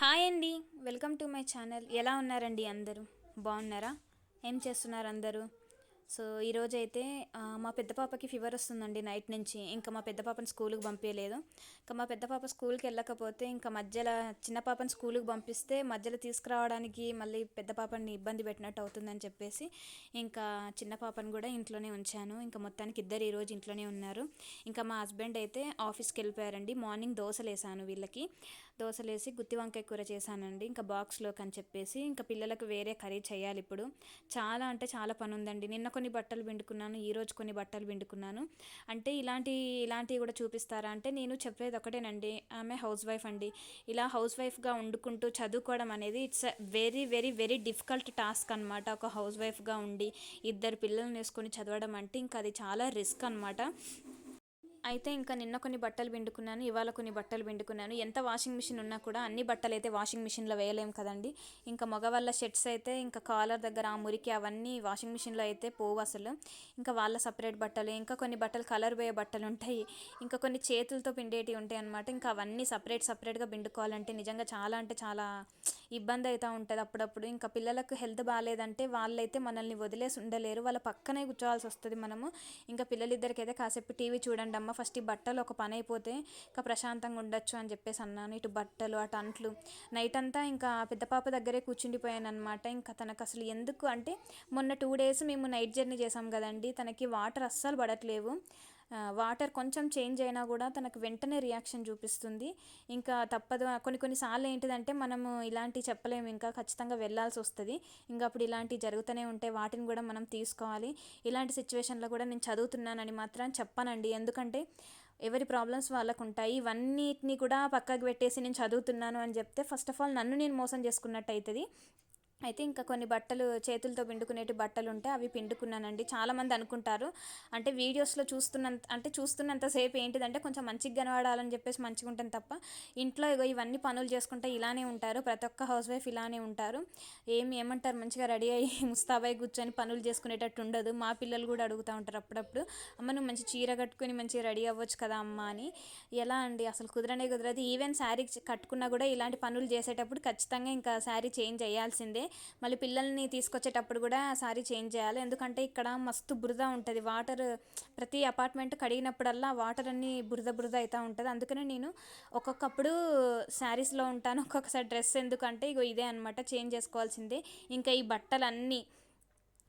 Hi అండి. Welcome to my channel. ఎలా ఉన్నారండి అందరూ? బాగున్నారా? ఏం చేస్తున్నారు అందరూ? సో ఈరోజు అయితే మా పెద్ద పాపకి ఫీవర్ వస్తుందండి నైట్ నుంచి. ఇంకా మా పెద్ద పాపని స్కూల్కి పంపించలేదు ఇంకా మా పెద్ద పాప స్కూల్కి వెళ్ళకపోతే ఇంకా మధ్యలో చిన్న పాపని స్కూల్కి పంపిస్తే మధ్యలో తీసుకురావడానికి మళ్ళీ పెద్ద పాపని ఇబ్బంది పెట్టినట్టు అవుతుందని చెప్పేసి ఇంకా చిన్న పాపని కూడా ఇంట్లోనే ఉంచాను. ఇంకా మొత్తానికి ఇద్దరు ఈరోజు ఇంట్లోనే ఉన్నారు. ఇంకా మా హస్బెండ్ అయితే ఆఫీస్కి వెళ్ళిపోయారండి. మార్నింగ్ దోశలు వేసాను వీళ్ళకి. దోశలు వేసి గుత్తి వంకాయ కూర చేశానండి. ఇంకా బాక్స్లోకి అని చెప్పేసి ఇంకా పిల్లలకు వేరే కర్రీ చేయాలి ఇప్పుడు. చాలా అంటే చాలా పని ఉందండి నిన్న కొన్ని బట్టలు పిండుకున్నాను ఈరోజు కొన్ని బట్టలు పిండుకున్నాను. అంటే ఇలాంటి ఇలాంటివి కూడా చూపిస్తారా అంటే నేను చెప్పేది ఒకటేనండి. ఆమె హౌస్ వైఫ్ అండి. ఇలా హౌస్ వైఫ్గా వండుకుంటూ చదువుకోవడం అనేది it's very very very difficult task అనమాట ఒక హౌస్ వైఫ్గా ఉండి ఇద్దరు పిల్లల్ని వేసుకొని చదవడం అంటే ఇంకా అది చాలా రిస్క్ అనమాట అయితే ఇంకా నిన్న కొన్ని బట్టలు పిండుకున్నాను ఇవాళ కొన్ని బట్టలు పిండుకున్నాను. ఎంత వాషింగ్ మిషన్ ఉన్నా కూడా అన్ని బట్టలు అయితే వాషింగ్ మిషన్లో వేయలేము కదండి. ఇంకా మగవాళ్ళ షర్ట్స్ అయితే ఇంకా కాలర్ దగ్గర ఆ మురికి అవన్నీ వాషింగ్ మిషన్లో అయితే పోవు అసలు. ఇంకా వాళ్ళ సపరేట్ బట్టలు ఇంకా కొన్ని బట్టలు కలర్ పోయే బట్టలు ఉంటాయి. ఇంకా కొన్ని చేతులతో పిండేటివి ఉంటాయి అనమాట ఇంకా అవన్నీ సపరేట్ సపరేట్గా పిండుకోవాలంటే నిజంగా చాలా అంటే చాలా ఇబ్బంది అవుతూ ఉంటుంది అప్పుడప్పుడు. ఇంకా పిల్లలకు హెల్త్ బాగాలేదంటే వాళ్ళైతే మనల్ని వదిలేసి ఉండలేరు. వాళ్ళ పక్కనే కూర్చోవాల్సి వస్తుంది మనము. ఇంకా పిల్లలిద్దరికైతే కాసేపు టీవీ చూడండి అమ్మ ఫస్ట్ ఈ బట్టలు ఒక పని అయిపోతే ఇంకా ప్రశాంతంగా ఉండొచ్చు అని చెప్పేసి అన్నాను. ఇటు బట్టలు అటు అంట్లు. నైట్ అంతా ఇంకా పెద్ద పాప దగ్గరే కూర్చుండిపోయాను అనమాట ఇంకా తనకు అసలు ఎందుకు అంటే మొన్న టూ డేస్ మేము నైట్ జర్నీ చేసాం కదండి. తనకి వాటర్ అస్సలు పడట్లేవు. వాటర్ కొంచెం చేంజ్ అయినా కూడా తనకు వెంటనే రియాక్షన్ చూపిస్తుంది. ఇంకా తప్పదు కొన్ని కొన్నిసార్లు ఏంటిదంటే మనము ఇలాంటివి చెప్పలేము ఇంకా ఖచ్చితంగా వెళ్ళాల్సి వస్తుంది. ఇంకా అప్పుడు ఇలాంటివి జరుగుతూనే ఉంటే వాటిని కూడా మనం తీసుకోవాలి. ఇలాంటి సిచ్యువేషన్లో కూడా నేను చదువుతున్నానని మాత్రం చెప్పానండి. ఎందుకంటే ఎవరి ప్రాబ్లమ్స్ వాళ్ళకు ఉంటాయి ఇవన్నిటిని కూడా పక్కకు పెట్టేసి నేను చదువుతున్నాను అని చెప్తే ఫస్ట్ ఆఫ్ ఆల్ నన్ను నేను మోసం చేసుకున్నట్టు అవుతుంది అయితే ఇంకా కొన్ని బట్టలు చేతులతో పిండుకునేటి బట్టలు ఉంటే అవి పిండుకున్నానండి. చాలామంది అనుకుంటారు. అంటే వీడియోస్లో చూస్తున్నంత అంటే చూస్తున్నంతసేపు ఏంటిదంటే కొంచెం మంచిగా కనబడాలని చెప్పేసి మంచిగా ఉంటుంది తప్ప ఇంట్లో ఇగో ఇవన్నీ పనులు చేసుకుంటే ఇలానే ఉంటారు. ప్రతి ఒక్క హౌస్ వైఫ్ ఇలానే ఉంటారు. ఏమి ఏమంటారు? మంచిగా రెడీ అయ్యి ముస్తాబాయి కూర్చొని పనులు చేసుకునేటట్టు ఉండదు. మా పిల్లలు కూడా అడుగుతూ ఉంటారు అప్పుడప్పుడు అమ్మ నువ్వు మంచి చీర కట్టుకొని మంచిగా రెడీ అవ్వచ్చు కదా అమ్మ అని. ఎలా అండి? అసలు కుదరనే కుదరదు. ఈవెన్ శారీ కట్టుకున్నా కూడా ఇలాంటి పనులు చేసేటప్పుడు ఖచ్చితంగా ఇంకా శారీ చేంజ్ చేయాల్సిందే. మళ్ళీ పిల్లల్ని తీసుకొచ్చేటప్పుడు కూడా సారీ చేంజ్ చేయాలి. ఎందుకంటే ఇక్కడ మస్తు బురద ఉంటుంది. వాటర్ ప్రతి అపార్ట్మెంట్ కడిగినప్పుడల్లా వాటర్ అన్ని బురద బురద అవుతూ ఉంటుంది. అందుకనే నేను ఒక్కొక్కప్పుడు శారీస్లో ఉంటాను. ఒక్కొక్కసారి డ్రెస్ ఎందుకంటే ఇగో ఇదే అనమాట చేంజ్ చేసుకోవాల్సిందే. ఇంకా ఈ బట్టలన్నీ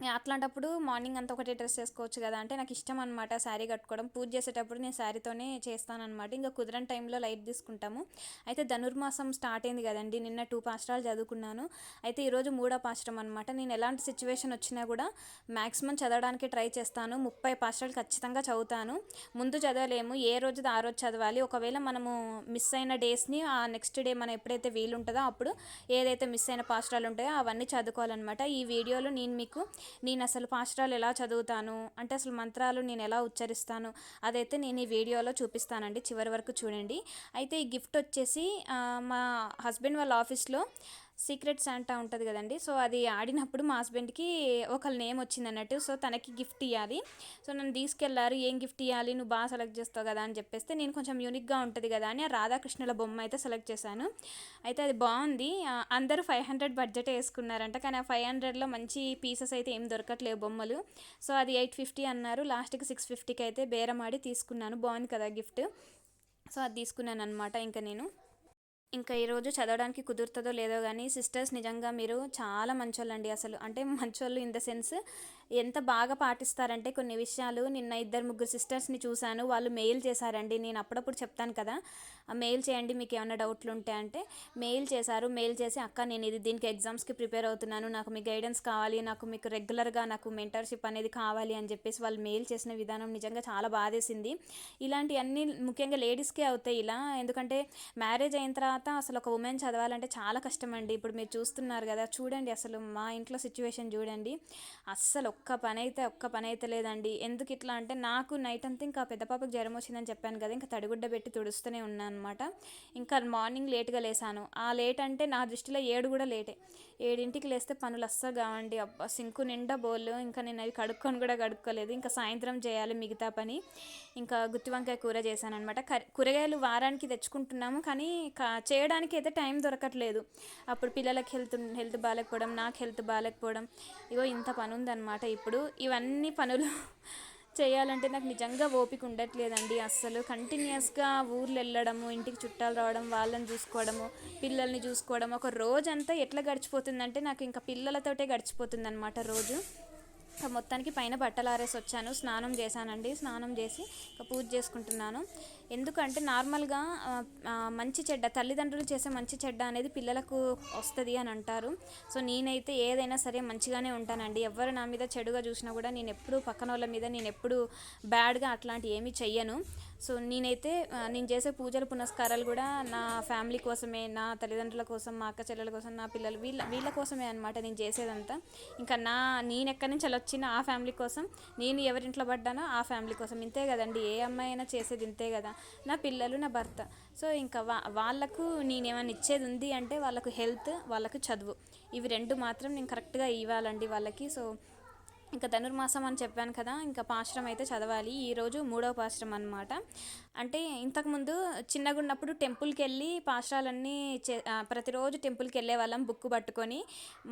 అట్లాంటప్పుడు మార్నింగ్ అంతా ఒకటే డ్రెస్ వేసుకోవచ్చు కదా. అంటే నాకు ఇష్టం అనమాట శారీ కట్టుకోవడం. పూజ చేసేటప్పుడు నేను శారీతోనే చేస్తానమాట ఇంకా కుదరని టైంలో లైట్ తీసుకుంటాము. అయితే ధనుర్మాసం స్టార్ట్ అయింది కదండి. నిన్న టూ పాస్ట్రాలు చదువుకున్నాను. అయితే ఈరోజు మూడో పాస్ట్రం అనమాట నేను ఎలాంటి సిచ్యువేషన్ వచ్చినా కూడా మ్యాక్సిమం చదవడానికి ట్రై చేస్తాను. ముప్పై పాస్ట్రాలు ఖచ్చితంగా చదువుతాను. ముందు చదవలేము. ఏ రోజు ఆ రోజు చదవాలి. ఒకవేళ మనము మిస్ అయిన డేస్ని ఆ నెక్స్ట్ డే మనం ఎప్పుడైతే వీలు ఉంటుందో అప్పుడు ఏదైతే మిస్ అయిన పాస్ట్రాలు ఉంటాయో అవన్నీ చదువుకోవాలన్నమాట. ఈ వీడియోలో నేను మీకు నేను అసలు పాశురాలు ఎలా చదువుతాను? అంటే అసలు మంత్రాలు నేను ఎలా ఉచ్చరిస్తాను? అదైతే నేను ఈ వీడియోలో చూపిస్తానండి. చివరి వరకు చూడండి. అయితే ఈ గిఫ్ట్ వచ్చేసి మా హస్బెండ్ వాళ్ళ ఆఫీస్లో సీక్రెట్ శాంటా ఉంటుంది కదండి. సో అది ఆడినప్పుడు మా హస్బెండ్కి ఒకళ్ళ నేమ్ వచ్చింది అన్నట్టు సో తనకి గిఫ్ట్ ఇవ్వాలి సో నన్ను తీసుకెళ్ళారు ఏం గిఫ్ట్ ఇవ్వాలి నువ్వు బాగా సెలెక్ట్ చేస్తావు కదా అని చెప్పేస్తే నేను కొంచెం యూనిక్గా ఉంటుంది కదా అని ఆ రాధాకృష్ణుల బొమ్మ అయితే సెలెక్ట్ చేశాను. అయితే అది బాగుంది. అందరూ ఫైవ్ హండ్రెడ్ బడ్జెట్ వేసుకున్నారంట. కానీ ఆ ఫైవ్ హండ్రెడ్లో మంచి పీసెస్ అయితే ఏం దొరకట్లేవు బొమ్మలు. సో అది ఎయిట్ ఫిఫ్టీ అన్నారు. లాస్ట్కి సిక్స్ ఫిఫ్టీకి అయితే బేరమాడి తీసుకున్నాను. బాగుంది కదా గిఫ్ట్. సో అది తీసుకున్నాను అనమాట ఇంకా నేను. ఇంకా ఈరోజు చదవడానికి కుదురుతుందో లేదో కానీ సిస్టర్స్ నిజంగా మీరు చాలా మంచోళ్ళండి అసలు. అంటే మంచోళ్ళు ఇన్ ద సెన్స్ ఎంత బాగా పాటిస్తారంటే కొన్ని విషయాలు. నిన్న ఇద్దరు ముగ్గురు సిస్టర్స్ని చూశాను. వాళ్ళు మెయిల్ చేశారండి. నేను అప్పుడప్పుడు చెప్తాను కదా. ఆ మెయిల్ చేయండి మీకు ఏమైనా డౌట్లు ఉంటే అంటే మెయిల్ చేశారు. మెయిల్ చేసి అక్క నేను ఇది దీనికి ఎగ్జామ్స్కి ప్రిపేర్ అవుతున్నాను. నాకు మీ గైడెన్స్ కావాలి. నాకు మీకు రెగ్యులర్గా నాకు మెంటర్షిప్ అనేది కావాలి అని చెప్పేసి వాళ్ళు మెయిల్ చేసిన విధానం నిజంగా చాలా బాధేసింది. ఇలాంటివన్నీ ముఖ్యంగా లేడీస్కే అవుతాయి ఇలా. ఎందుకంటే మ్యారేజ్ అయిన తర్వాత అసలు ఒక ఉమెన్ చదవాలంటే చాలా కష్టం అండి ఇప్పుడు మీరు చూస్తున్నారు కదా. చూడండి అసలు మా ఇంట్లో సిచ్యువేషన్ చూడండి. అస్సలు ఒక్క పని అయితే ఒక్క పని అయితే లేదండి. ఎందుకు ఇట్లా అంటే నాకు నైట్ అంతా ఇంకా పెద్ద పాపకు జ్వరం వచ్చిందని చెప్పాను కదా ఇంకా తడిగుడ్డ పెట్టి తుడుస్తూనే ఉన్నాను అనమాట ఇంకా మార్నింగ్ లేట్గా లేసాను. ఆ లేట్ అంటే నా దృష్టిలో ఏడు కూడా లేటే ఏడింటికి లేస్తే పనులు అస్సలు కావండి. అబ్బా సింకు నిండా బోళ్ళు ఇంకా నేను అవి కడుక్కొని కూడా కడుక్కోలేదు. ఇంకా సాయంత్రం చేయాలి మిగతా పని. ఇంకా గుత్తి వంకాయ కూర చేశాను అనమాట కూరగాయలు వారానికి తెచ్చుకుంటున్నాము కానీ కా- చేయడానికి అయితే టైం దొరకట్లేదు. అప్పుడు పిల్లలకి హెల్త్ హెల్త్ బాగాలేకపోవడం నాకు హెల్త్ బాగాలేకపోవడం ఇగో ఇంత పని ఉందన్నమాట ఇప్పుడు ఇవన్నీ పనులు చేయాలంటే నాకు నిజంగా ఓపిక ఉండట్లేదండి. అస్సలు కంటిన్యూస్గా ఊర్లు వెళ్ళడము ఇంటికి చుట్టాలు రావడం వాళ్ళని చూసుకోవడము పిల్లల్ని చూసుకోవడం ఒక రోజంతా ఎట్లా గడిచిపోతుందంటే నాకు ఇంకా పిల్లలతోటే గడిచిపోతుంది అనమాట రోజు మొత్తానికి పైన బట్టలు ఆరేసి వచ్చాను. స్నానం చేశానండి. స్నానం చేసి ఇంకా పూజ చేసుకుంటున్నాను. ఎందుకంటే నార్మల్గా మంచి చెడ్డ తల్లిదండ్రులు చేసే మంచి చెడ్డ అనేది పిల్లలకు వస్తుంది అని అంటారు. సో నేనైతే ఏదైనా సరే మంచిగానే ఉంటానండి. ఎవరు నా మీద చెడుగా చూసినా కూడా నేను ఎప్పుడు పక్కన వాళ్ళ మీద నేను ఎప్పుడు బ్యాడ్గా అట్లాంటి ఏమీ చెయ్యను. సో నేనైతే నేను చేసే పూజలు పునస్కారాలు కూడా నా ఫ్యామిలీ కోసమే నా తల్లిదండ్రుల కోసం మా అక్క చెల్లెల కోసం నా పిల్లలు వీళ్ళ వీళ్ళ కోసమే అనమాట నేను చేసేదంతా. ఇంకా నా నేను ఎక్కడి నుంచి అలా వచ్చిన ఆ ఫ్యామిలీ కోసం నేను ఎవరింట్లో పడ్డానో ఆ ఫ్యామిలీ కోసం. ఇంతే కదండి ఏ అమ్మాయి అయినా చేసేది ఇంతే కదా. నా పిల్లలు నా భర్త. సో ఇంకా వా వాళ్ళకు నేనేమైనా ఇచ్చేది ఉంది అంటే వాళ్ళకు హెల్త్ వాళ్ళకు చదువు. ఇవి రెండు మాత్రం నేను కరెక్ట్గా ఇవ్వాలండి వాళ్ళకి. సో ఇంకా ధనుర్మాసం అని చెప్పాను కదా ఇంకా పాశ్రం అయితే చదవాలి. ఈరోజు మూడవ పాశ్రం అనమాట అంటే ఇంతకుముందు చిన్నగా ఉన్నప్పుడు టెంపుల్కి వెళ్ళి పాశ్రాలన్నీ చే ప్రతిరోజు టెంపుల్కి వెళ్ళే వాళ్ళం బుక్ పట్టుకొని.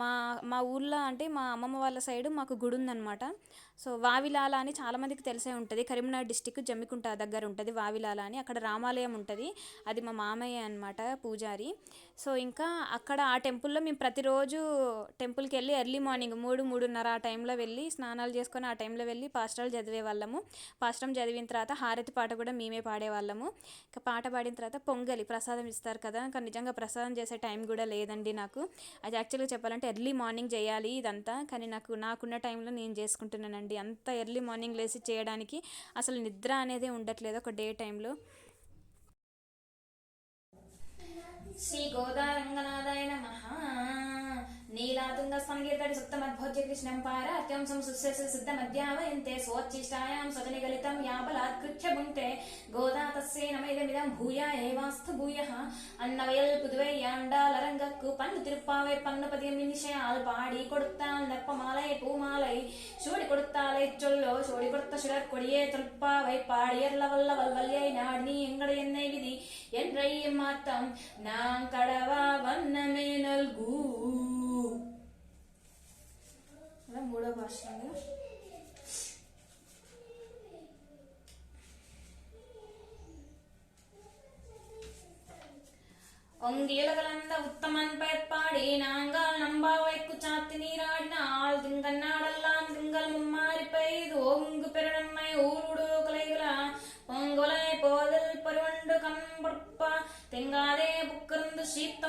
మా మా ఊర్లో అంటే మా అమ్మమ్మ వాళ్ళ సైడు మాకు గుడి ఉందన్నమాట సో వావిలాల అని చాలామందికి తెలిసే ఉంటుంది. కరీంనగర్ డిస్టిక్ జమ్మికుంట దగ్గర ఉంటుంది వావిలాల అని. అక్కడ రామాలయం ఉంటుంది. అది మా మామయ్య అనమాట పూజారి. సో ఇంకా అక్కడ ఆ టెంపుల్లో మేము ప్రతిరోజు టెంపుల్కి వెళ్ళి ఎర్లీ మార్నింగ్ మూడు మూడున్నర ఆ టైంలో వెళ్ళి స్నానాలు చేసుకొని ఆ టైంలో వెళ్ళి పాస్టర్లు చదివే వాళ్ళము. పాస్టరం చదివిన తర్వాత హారతి పాట కూడా మేమే పాడేవాళ్ళము ఇంకా పాట పాడిన తర్వాత పొంగలి ప్రసాదం ఇస్తారు కదా. ఇంకా నిజంగా ప్రసాదం చేసే టైం కూడా లేదండి నాకు. అది యాక్చువల్గా చెప్పాలంటే ఎర్లీ మార్నింగ్ చేయాలి ఇదంతా. కానీ నాకు నాకున్న టైంలో నేను చేసుకుంటున్నానండి. అంత ఎర్లీ మార్నింగ్ లేసి చేయడానికి అసలు నిద్ర అనేది ఉండట్లేదు ఒక డే టైంలో. శ్రీ గోదారంగనాథాయ నమ. नीलातुंग संगीर्तटि सुप्तम अद्भोज्य कृष्णं पारात्यं संसुस्य सिद्धम अध्यावयन्ते स्वोच्चिष्टायां स्वजनिगलितं याबलात् कृत्य भुङ्क्ते गोदा तस्यै नमैदमिदं भूया एवास्तु भूयः। அன்னவையல் புதுவை ஆண்டால் அரங்கக்கு பண்ணு திருப்பாவை பண்ணு பதியம் இனிஷையால் பாடி கொடுத்தால் நற்பமாலை பூமாலை சூடி கொடுத்தாலை சொல்லோ சூடி கொடுத்த சுடர் கொடியே தொல்பாவை பாடியர்ல வல்ல வல்வல்யை நாடி நீ எங்கட என்னை விதி என்றை மாத்தம் நான் கடவா வண்ணமே நல்கூ అలా మూడో భాషంగా ഒങ്കിയലകലന്ത ഉത്തമൻ പേപ്പാടി നാങ്കാൽ നമ്പാവയ്ക്കു ചാത്തി നീരാടിന ആൾ തിങ്കന്നാട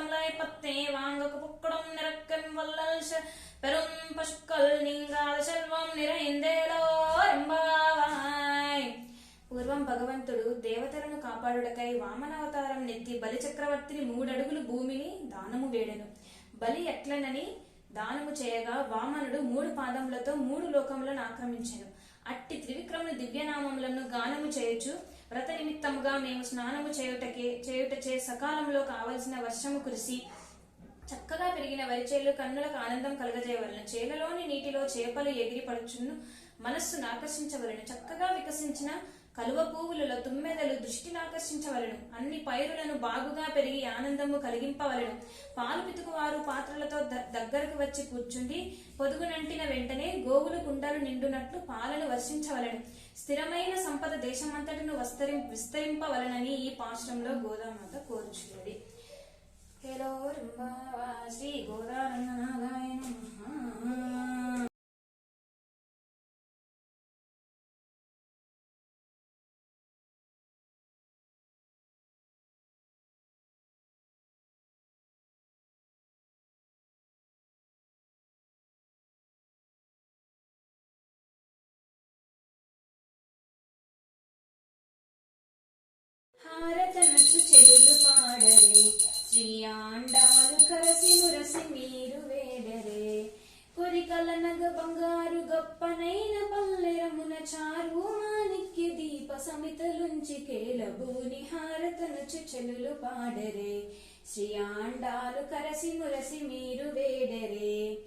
புக்கிருந்து சீத்தம்லை பத்தே வாங்க புக்கடம் நிறக்கன் வல்லல் செ- பெரும் பசுக்கள் நீங்காத செல்வம் நிறைந்தேலோ ఎంబావాయ్ పూర్వం భగవంతుడు దేవతలను కాపాడుటకై వామనావతారం నెత్తి బలి చక్రవర్తిని మూడడుగులు భూమిని దానము వేడెను బలి ఎట్లనని దానము చేయగా వామనుడు మూడు పాదములతో మూడు లోకములను ఆక్రమించెను అట్టి త్రివిక్రముని దివ్యనామములను గానము చేయొచ్చు వ్రత నిమిత్తముగా మేము స్నానము చేయుటకే చేయుటచే సకాలంలో కావలసిన వర్షము కురిసి చక్కగా పెరిగిన వరి చేలు కన్నులకు ఆనందం కలగజేయవలను. చేలలోని నీటిలో చేపలు ఎగిరిపడుచును మనస్సును ఆకర్షించవలను. చక్కగా వికసించిన కలువ పువ్వులలో తుమ్మెదలు దృష్టిని ఆకర్షించవలను. అన్ని పైరులను బాగుగా పెరిగి ఆనందము కలిగింపవలను. పాలు పితుకువారు పాత్రలతో ద- దగ్గరకు వచ్చి కూర్చుండి పొదుగునంటిన వెంటనే గోవులు కుండలు నిండునట్లు పాలను వర్షించవలను. స్థిరమైన సంపద దేశమంతటను వస్తరి విస్తరింపవలనని ఈ పాశ్రంలో గోదామాత కోరుచున్నది. హలో శ్రీ గోదారంగనాథాయ నమః భారతనచ్చు చెడులు పాడరే. శ్రీ ఆండాలు కలసి మురసి మీరు వేడరే. కొరికల నగ బంగారు గొప్పనైన పల్లెరమున చారు మాణిక్య దీప సమితలుంచి కేలబూని హారతనచ్చు చెలులు పాడరే. శ్రీ ఆండాలు కరసి మురసి మీరు వేడరే.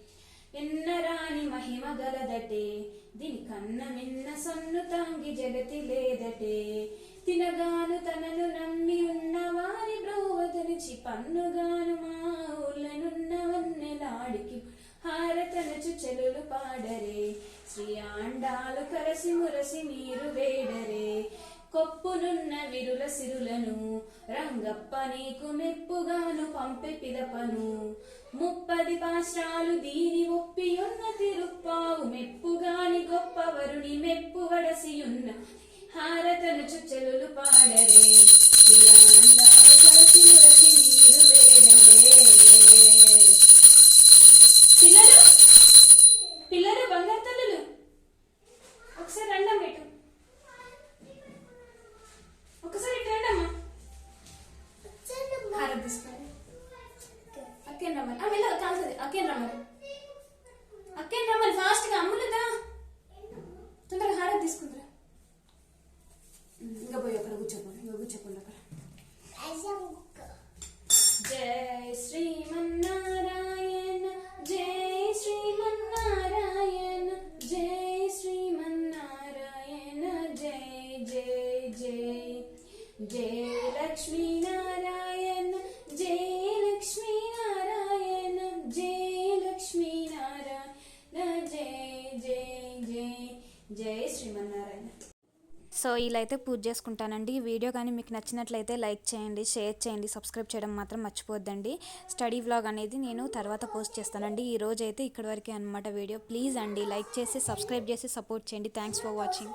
ఎన్నరాని మహిమ గలదటే. దీని కన్న నిన్న సన్ను తాంగి జగతి లేదటే. తినగాను తనను నమ్మి ఉన్న వారి బ్రోవతనిచి పన్నుగాను మా ఊళ్ళనున్నవన్నెలాడికి హారతనచు చెలులు పాడరే. శ్రీ ఆండాలు కరసి మురసి మీరు వేడరే. కొప్పునున్న విరుల సిరులను రంగప్ప నీకు మెప్పుగాను పంపె పిదపను. ముప్పది పాశ్రాలు దీని ఒప్పియున్న తిరుప్పావు మెప్పుగాని గొప్పవరుని మెప్పు వడసియున్న హారతను చుచ్చలులు పాడరే. శ్రీయాండాలు సో ఇలా అయితే పూజ చేసుకుంటానండి. ఈ వీడియో కానీ మీకు నచ్చినట్లయితే లైక్ చేయండి షేర్ చేయండి సబ్స్క్రైబ్ చేయడం మాత్రం మర్చిపోద్దండి స్టడీ వ్లాగ్ అనేది నేను తర్వాత పోస్ట్ చేస్తానండి. ఈ రోజు అయితే ఇక్కడి వరకే అనమాట వీడియో. ప్లీజ్ అండి లైక్ చేసి సబ్స్క్రైబ్ చేసి సపోర్ట్ చేయండి. Thanks for watching.